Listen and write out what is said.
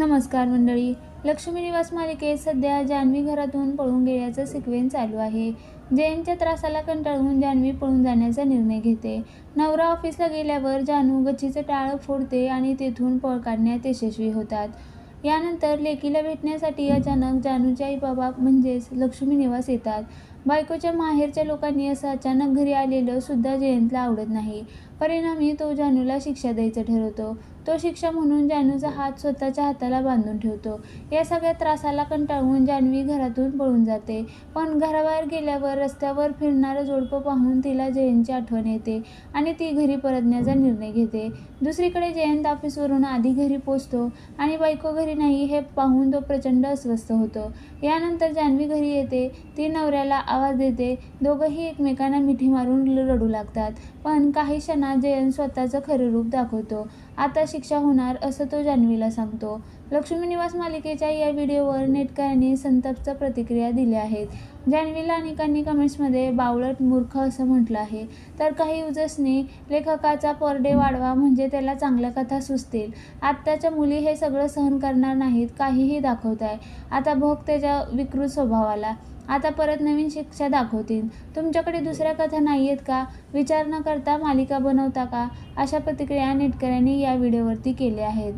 नमस्कार मंडळी. लक्ष्मी निवास मालिकेत सध्या जान्हवी घरातून पळून गेल्याचं सिक्वेन्स चालू आहे. जयंतच्या त्रासाला कंटाळून जान्हवी पळून जाण्याचा निर्णय घेते. नवरा ऑफिसला गेल्यावर जानू गच्चीचं टाळं फोडते आणि तेथून पळ काढण्यात यशस्वी होतात. यानंतर लेकीला भेटण्यासाठी अचानक जानूच्या आई बाबा म्हणजेच लक्ष्मी निवास येतात. बायकोच्या माहेरच्या लोकांनी असं अचानक घरी आलेलं सुद्धा जयंतला आवडत नाही. परिणामी तो जानूला शिक्षा द्यायचं ठरवतो. तो शिक्षा म्हणून जानूचा हात स्वतःच्या हाताला बांधून ठेवतो. या सगळ्या त्रासाला कंटाळून जान्हवी घरातून पळून जाते. पण घराबाहेर गेल्यावर रस्त्यावर फिरणारं जोडपं पाहून तिला जयंतची आठवण येते आणि ती घरी परतण्याचा निर्णय घेते. दुसरीकडे जयंत ऑफिसवरून आधी घरी पोचतो आणि बायको घरी नाही हे पाहून तो प्रचंड अस्वस्थ होतो. यानंतर जान्हवी घरी येते. ती नवऱ्याला आवाज देते. दोघंही एकमेकांना मिठी मारून रडू लागतात. पण काही क्षणात जयंत स्वतःचं खरं रूप दाखवतो. आता शिक्षा होणार असं तो जान्हवीला सांगतो. लक्ष्मी निवास मालिकेच्या या व्हिडिओवर नेटकऱ्यांनी संतप्त प्रतिक्रिया दिल्या आहेत जान्हवीला अनेकांनी कमेंट्समध्ये बावळट मूर्ख असं म्हटलं आहे. तर काही युजर्सनी लेखकाचा पर डे वाढवा म्हणजे त्याला चांगल्या कथा सुचतील. आत्ताच्या मुली हे सगळं सहन करणार नाहीत काहीही दाखवताय आता भोग त्याच्या विकृत स्वभावाला. आता परत नवीन शिक्षा दाखवतील. तुमच्याकडे दुसऱ्या कथा नाही आहेत का? विचार न करता मालिका बनवता का? अशा प्रतिक्रिया नेटकऱ्यांनी या व्हिडिओवरती केल्या आहेत.